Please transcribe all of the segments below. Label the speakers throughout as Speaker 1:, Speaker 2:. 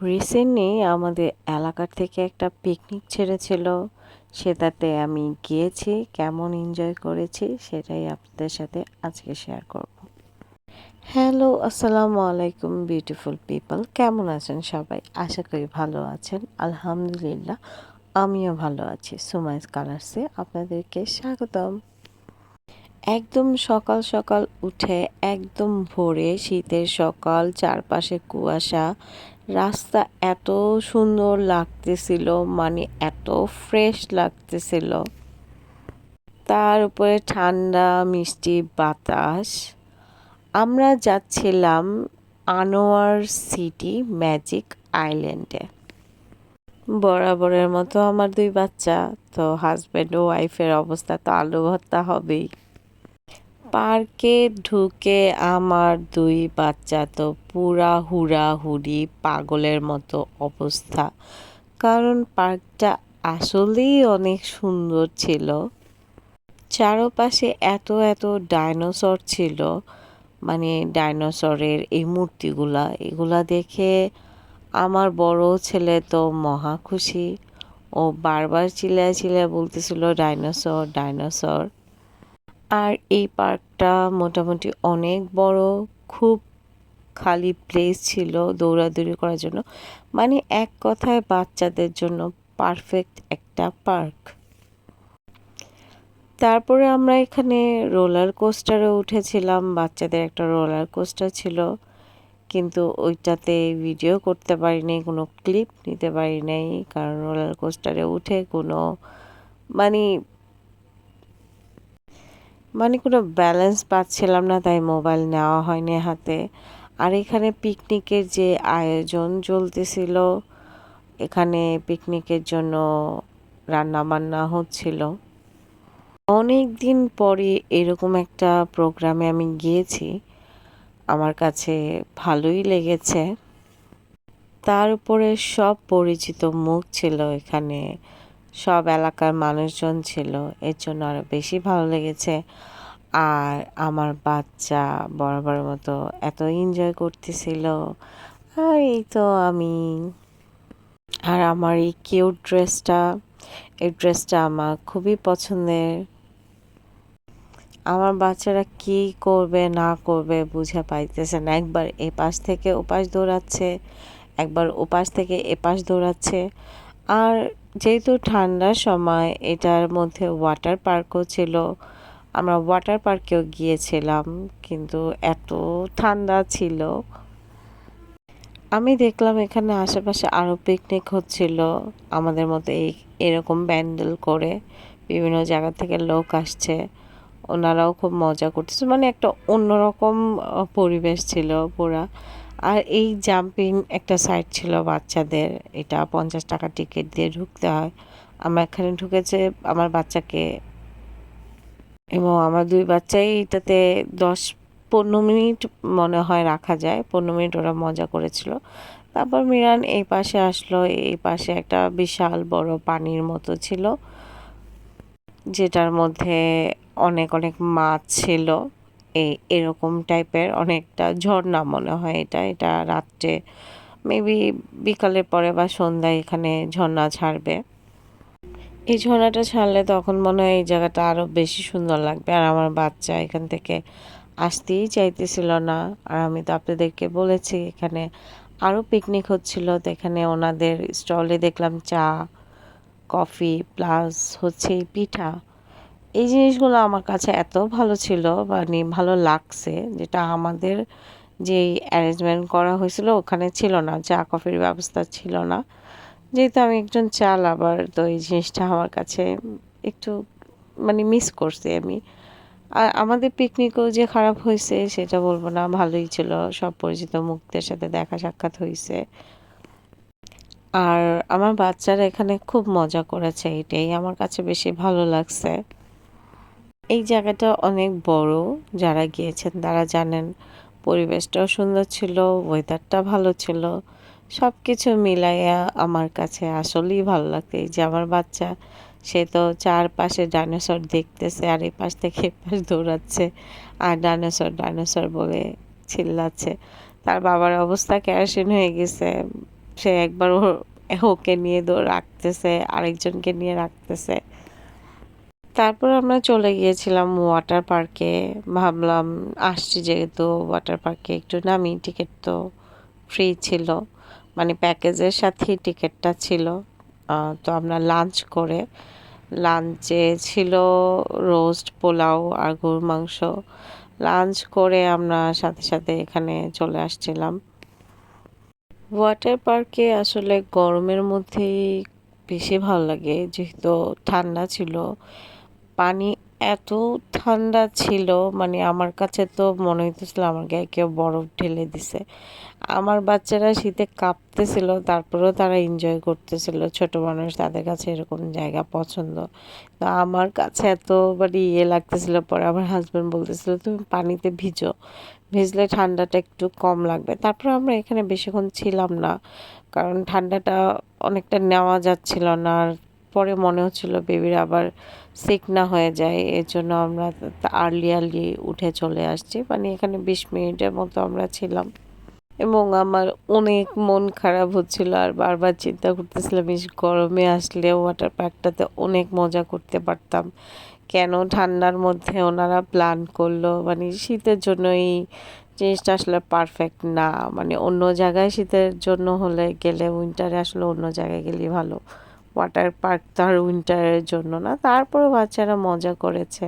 Speaker 1: Recently আমাদের এলাকার থেকে একটা পিকনিক ছেড়েছিল। সেটাতে আমি গিয়েছি, কেমন এনজয় করেছি সেটাই আপনাদের সাথে আজকে শেয়ার করব। হ্যালো আসসালামু আলাইকুম বিউটিফুল পিপল কেমন আছেন সবাই? আশা করি ভালো আছেন, আলহামদুলিল্লাহ আমিও ভালো আছি। সুমাইস কালার্সে আপনাদেরকে স্বাগতম। একদম সকাল সকাল উঠে, একদম ভোরে, শীতের সকাল, চারপাশে কুয়াশা রাস্তা এত সুন্দর লাগতেছিল মানে এত ফ্রেশ লাগতেছিল। তার উপরে ঠান্ডা, মিষ্টি বাতাস। আমরা যাচ্ছিলাম আনোয়ার সিটি ম্যাজিক আইল্যান্ডে। বরাবরের মতো আমার দুই বাচ্চা, তো হাজব্যান্ড ও ওয়াইফের অবস্থা তো আলু ভর্তা হবেই। পার্কে ঢুকে আমার দুই বাচ্চা তো পুরা হুড়াহুড়ি পাগলের মতো অবস্থা। কারণ পার্কটা আসলেই অনেক সুন্দর ছিল। চারপাশে এত এত ডাইনোসর ছিল। মানে ডাইনোসরের এই মূর্তিগুলা, এগুলা দেখে আমার বড় ছেলে তো মহা খুশি। ও বারবার চিল্লায় চিল্লায় বলতেছিল, ডাইনোসর ডাইনোসর। আর এই পার্কটা মোটামুটি অনেক বড়, খুব খালি প্লেস ছিল দৌড়াদৌড়ি করার জন্য। মানে এক কথায় বাচ্চাদের জন্য পারফেক্ট একটা পার্ক। তারপরে আমরা এখানে রোলার কোস্টারে উঠেছিলাম, বাচ্চাদের একটা রোলার কোস্টার ছিল। কিন্তু ওইটাতে ভিডিও করতে পারিনি, কোনো ক্লিপ নিতে পারি নাই কারণ রোলার কোস্টারে উঠে কোনো মানে মানে কোনো ব্যালেন্স পাচ্ছিলাম না, তাই মোবাইল নেওয়া হয়নি হাতে। আর এখানে পিকনিকের যে আয়োজন চলতেছিল, এখানে পিকনিকের জন্য রান্না বান্না হচ্ছিল। অনেক দিন পরে এরকম একটা প্রোগ্রামে আমি গিয়েছি। আমার কাছে ভালোই লেগেছে। তার উপরে সব পরিচিত মুখ ছিল এখানে। সব এলাকার মানুষজন ছিল। এর জন্য আরও বেশি ভালো লেগেছে। আর আমার বাচ্চা বরাবর মতো এত এনজয় করতেছিল। আর এই তো আমি। আর আমার এই কিউট ড্রেসটা এই ড্রেসটা আমার খুবই পছন্দের। আমার বাচ্চারা কি করবে, না করবে বুঝে পাইতেছে না। একবার এ পাশ থেকে ওপাশ দৌড়াচ্ছে, একবার ওপাশ থেকে এপাশ দৌড়াচ্ছে। আর যেহেতু ঠান্ডার সময় এটার মধ্যে ওয়াটার পার্কও ছিল, আমরা ওয়াটার পার্কেও গিয়েছিলাম, কিন্তু এত ঠান্ডা ছিল। আমি দেখলাম এখানে আশেপাশে আরও পিকনিক হচ্ছিল, আমাদের মতো এই, এরকম ব্যান্ডেল করে বিভিন্ন জায়গা থেকে লোক আসছে, ওনারাও খুব মজা করতেছে মানে একটা অন্যরকম পরিবেশ ছিল পুরা। আর এই জাম্পিং একটা সাইড ছিল বাচ্চাদের, এটা পঞ্চাশ টাকা টিকিট দিয়ে ঢুকতে হয়। আমার এখানে ঢুকেছে আমার বাচ্চাকে এবং আমার দুই বাচ্চাই এটাতে দশ পনেরো মিনিট মনে হয় রাখা যায়, পনেরো মিনিট ওরা মজা করেছিল। তারপর মিরান এই পাশে আসলো, এই পাশে একটা বিশাল বড় পানির মতো ছিল, যেটার মধ্যে অনেক অনেক মাছ ছিল। এই, এরকম টাইপের অনেকটা ঝর্ণা মনে হয় এটা। এটা রাত্রে মেবি বিকালের পরে বা সন্ধ্যায় এখানে ঝর্ণা ছাড়বে। এই ঝর্ণাটা ছাড়লে তখন মনে হয় এই জায়গাটা আরও বেশি সুন্দর লাগবে। আর আমার বাচ্চা এখান থেকে আসতেই চাইতেছিল না। আর আমি তো আপনাদেরকে বলেছি, এখানে আরও পিকনিক হচ্ছিল তো এখানে ওনাদের স্টলে দেখলাম চা কফি প্লাস হচ্ছে পিঠা। এই জিনিসগুলো আমার কাছে এত ভালো ছিল মানে ভালো লাগছে যেটা আমাদের যেই অ্যারেঞ্জমেন্ট করা হয়েছিল ওখানে ছিল না, চা কফির ব্যবস্থা ছিল না। যেহেতু আমি একজন চা লাভার তো এই জিনিসটা আমার কাছে একটু মানে মিস করছি আমি। আর আমাদের পিকনিকও যে খারাপ হয়েছে সেটা বলব না, ভালোই ছিল, সব পরিচিত মুখদের সাথে দেখা সাক্ষাৎ হয়েছে। আর আমার বাচ্চারা এখানে খুব মজা করেছে, এটাই আমার কাছে বেশি ভালো লাগছে। এই জায়গাটা অনেক বড়, যারা গিয়েছেন তারা জানেন। পরিবেশটাও সুন্দর ছিল ওয়েদারটা ভালো ছিল। সব কিছু মিলাইয়া আমার কাছে আসলেই ভালো লাগতো। এই যে আমার বাচ্চা, সে তো চারপাশে ডাইনোসর দেখতেছে আর এই পাশ থেকে এপাশ দৌড়াচ্ছে আর ডাইনোসর ডাইনোসর বলে চিল্লাচ্ছে। তার বাবার অবস্থা কেরাসিন হয়ে গেছে। সে একবার ওর ওকে নিয়ে দৌড় রাখতেছে আরেকজনকে নিয়ে রাখতেছে। তারপর আমরা চলে গিয়েছিলাম ওয়াটার পার্কে ভাবলাম, আসছি যেহেতু ওয়াটার পার্কে একটু নামি টিকিট তো ফ্রি ছিল। মানে প্যাকেজের সাথেই টিকিটটা ছিল। তো আমরা লাঞ্চ করে লাঞ্চে ছিল রোস্ট পোলাও, আর গরুর মাংস। লাঞ্চ করে আমরা সাথে সাথে এখানে চলে আসছিলাম। ওয়াটার পার্কে আসলে গরমের মধ্যেই বেশি ভালো লাগে, যেহেতু ঠান্ডা ছিল। পানি এত ঠান্ডা ছিল মানে আমার কাছে তো মনে হইতেছিল আমার গায়ে কেউ বরফ ঢেলে দিছে। আমার বাচ্চারা শীতে কাঁপতেছিল, তারপরেও তারা এনজয় করতেছিল। ছোট মানুষ, তাদের কাছে এরকম জায়গা পছন্দ। তো আমার কাছে এত মানে ইয়ে লাগতেছিল, পরে আমার হাজব্যান্ড বলতেছিল, তুমি পানিতে ভিজো। ভিজলে ঠান্ডাটা একটু কম লাগবে। তারপর আমরা এখানে বেশিক্ষণ ছিলাম না, কারণ ঠান্ডাটা অনেকটা নেওয়া যাচ্ছিল না আর পরে মনে হচ্ছিল বেবির আবার সিক না হয়ে যায় এর জন্য আমরা আর্লি আর্লি উঠে চলে আসছি। মানে এখানে বিশ মিনিটের মতো আমরা ছিলাম। এবং আমার অনেক মন খারাপ হচ্ছিল আর বারবার চিন্তা করতেছিলাম বেশ গরমে আসলে ওয়াটার পার্কটাতে অনেক মজা করতে পারতাম। কেন ঠান্ডার মধ্যে ওনারা প্ল্যান করল? মানে শীতের জন্য এই জিনিসটা আসলে পারফেক্ট না। মানে অন্য জায়গায় শীতের জন্য হলে গেলে উইন্টারে আসলে অন্য জায়গায় গেলেই ভালো। ওয়াটার পার্ক তার উইন্টারের জন্য না। তারপরে বাচ্চারা মজা করেছে।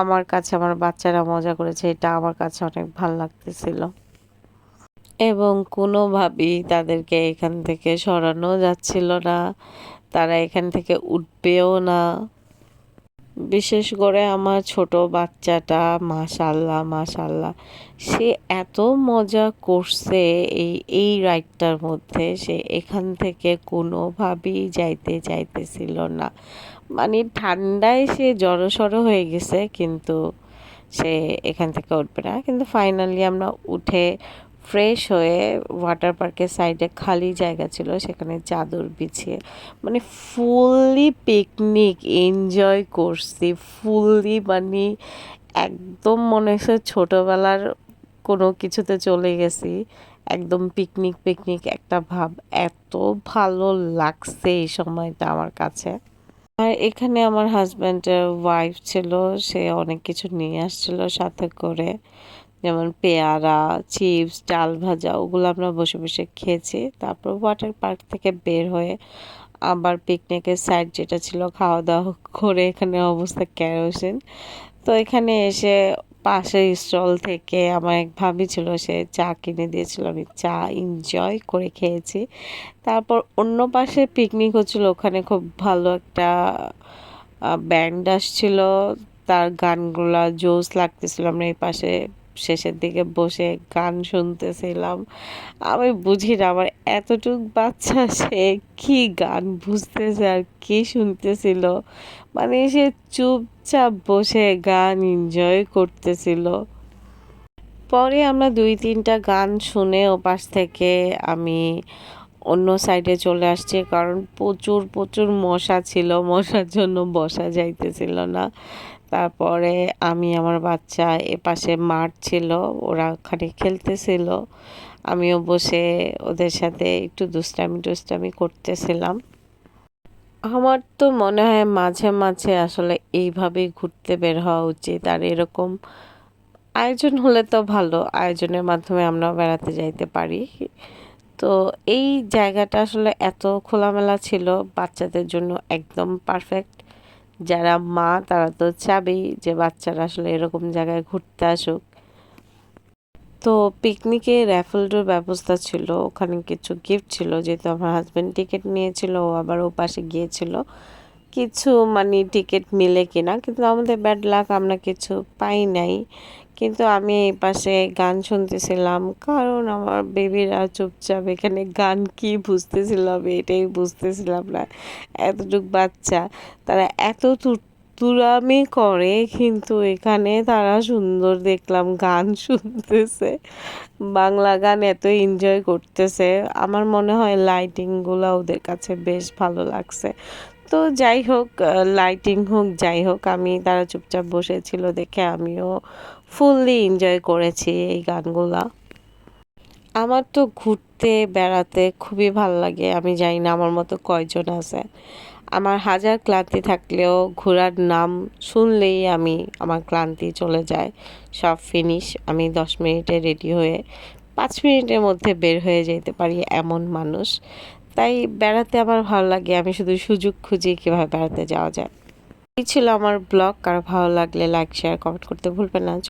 Speaker 1: আমার কাছে, আমার বাচ্চারা মজা করেছে। এটা আমার কাছে অনেক ভালো লাগতেছিল। এবং কোনোভাবেই তাদেরকে এখান থেকে সরানো যাচ্ছিল না। তারা এখান থেকে উঠবেও না। বিশেষ করে আমার ছোট বাচ্চাটা মাশাল্লাহ মাশাল্লাহ সে এত মজা করছে এই এই রাইডটার মধ্যে। সে এখান থেকে কোনোভাবেই যাইতে চাইতেছিল না। মানে ঠান্ডায় সে জড়সড় হয়ে গেছে, কিন্তু সে এখান থেকে উঠবে না। কিন্তু ফাইনালি আমরা উঠে ফ্রেশ হয়ে ওয়াটার পার্কের সাইডে খালি জায়গা ছিল, সেখানে চাদর বিছিয়ে মানে ফুললি পিকনিক এনজয় করছি ফুললি মানে একদম মনে হচ্ছে ছোটোবেলার কোনো কিছুতে চলে গেছি, একদম পিকনিক পিকনিক একটা ভাব, এত ভালো লাগছে এই সময়টা আমার কাছে। আর এখানে আমার হাজব্যান্ডের ওয়াইফ ছিল, সে অনেক কিছু নিয়ে আসছিল সাথে করে। যেমন পেয়ারা, চিপস ডাল ভাজা, ওগুলো আমরা বসে বসে খেয়েছি। তারপর ওয়াটার পার্ক থেকে বের হয়ে আবার পিকনিকের সাইড যেটা ছিল খাওয়া দাওয়া করে এখানে অবস্থা কেরোসিন। তো এখানে এসে পাশের স্টল থেকে আমার এক ভাবি ছিল, সে চা কিনে দিয়েছিল, আমি চা এনজয় করে খেয়েছি। তারপর অন্য পাশে পিকনিক হচ্ছিল, ওখানে খুব ভালো একটা ব্যান্ড আসছিল। তার গানগুলা জোস লাগতেছিল, আমরা এই পাশে শেষের দিকে বসে গান শুনতেছিলাম। আমি বুঝি না, আমার এতটুক বাচ্চা, সে কি গান বুঝতেছে আর কি শুনতেছিল? মানে সে চুপচাপ বসে গান এনজয় করতেছিল। পরে আমরা দুই তিনটা গান শুনে ওপাশ থেকে আমি অন্য সাইডে চলে আসছি, কারণ প্রচুর প্রচুর মশা ছিল, মশার জন্য বসা যাইতেছিল না। তারপরে আমি আমার বাচ্চা এপাশে মাঠ ছিল, ওরা ওখানে খেলতেছিল। আমিও বসে ওদের সাথে একটু দুষ্টামি টুষ্টামি করতেছিলাম। আমার তো মনে হয় মাঝে মাঝে আসলে এইভাবেই ঘুরতে বের হওয়া উচিত। আর এরকম আয়োজন হলে তো ভালো, আয়োজনের মাধ্যমে আমরাও বেড়াতে যাইতে পারি। তো এই জায়গাটা আসলে এত খোলামেলা ছিল, বাচ্চাদের জন্য একদম পারফেক্ট যারা মা, তারা তো চাবেই যে বাচ্চারা আসলে এরকম জায়গায় ঘুরতে আসুক। তো পিকনিকে র্যাফেলডোর ব্যবস্থা ছিল, ওখানে কিছু গিফট ছিল, যেহেতু আমার হাজব্যান্ড টিকিট নিয়েছিল, ও আবার ও পাশে গিয়েছিল। কিছু মানে টিকিট মিলে কিনা, কিন্তু আমাদের ব্যাড লাক আমরা কিছু পাই নাই। কিন্তু আমি এই পাশে গান শুনতেছিলাম, কারণ আমার বেবিরা চুপচাপ এখানে গান কি বুঝতেছিলাম এটাই বুঝতেছিলাম না। এতটুক বাচ্চা, তারা এত তুরামি করে, কিন্তু এখানে তারা সুন্দর দেখলাম গান শুনতেছে। বাংলা গান এত এনজয় করতেছে, আমার মনে হয় লাইটিংগুলো ওদের কাছে বেশ ভালো লাগছে। তো যাই হোক লাইটিং হোক, যাই হোক, আমি তারা চুপচাপ বসেছিল দেখে আমিও ফুললি এনজয় করেছি এই গানগুলা। আমার তো ঘুরতে, বেড়াতে খুবই ভালো লাগে। আমি জানি না আমার মতো কয়জন আছে। আমার হাজার ক্লান্তি থাকলেও ঘোরার নাম শুনলেই আমি, আমার ক্লান্তি চলে যায়। সব ফিনিশ আমি দশ মিনিটে রেডি হয়ে পাঁচ মিনিটের মধ্যে বের হয়ে যেতে পারি এমন মানুষ। তাই বেড়াতে আমার ভালো লাগে। আমি শুধু সুযোগ খুঁজি কীভাবে বেড়াতে যাওয়া যায়। এই ছিল আমার ব্লগ। কারও ভালো লাগলে লাইক শেয়ার কমেন্ট করতে ভুলবেন না।